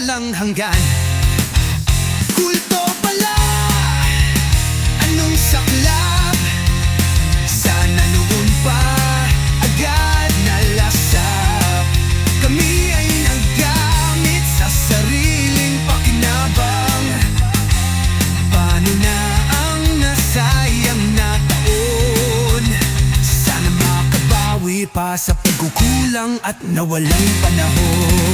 panawagan Kulto pala Anong saklap? Sana noon pa Agad nalasap. Kami ay naggamit Sa sariling pakinabang. Paano na ang nasayang na taon? Sana makabawi pa sa pagkukulang At nawalang panahon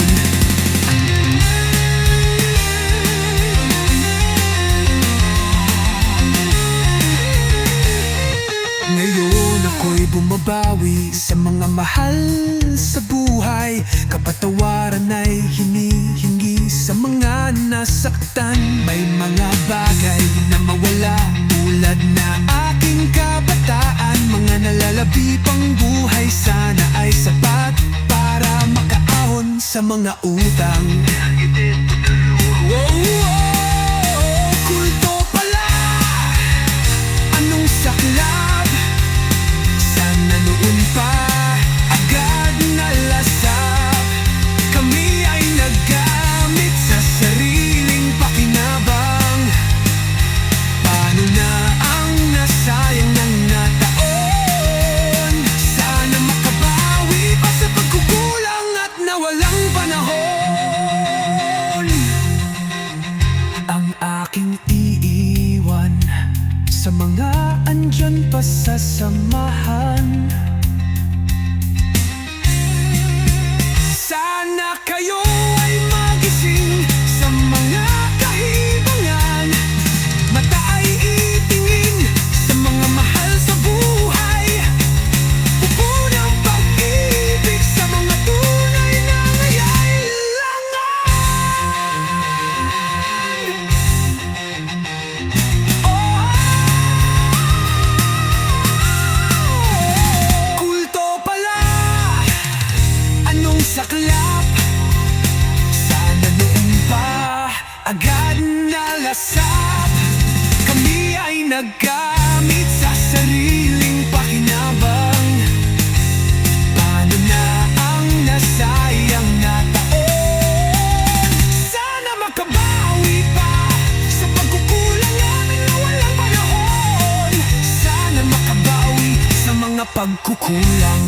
Ako'y bumabawi sa mga mahal sa buhay. Kapatawaran ay hinihingi sa mga nasaktan. May mga bagay na mawala tulad na aking kabataan. Mga nalalabi pang buhay sana ay sapat Para makaahon sa mga utang. Wow, wow, Sa mga andyan pa sa samahan Agad na lasap. Kami ay naggamit sa sariling pakinabang. Paano na ang nasayang na taon? Sana makabawi pa Sa pagkukulang namin na walang panahon. Sana makabawi sa mga pagkukulang.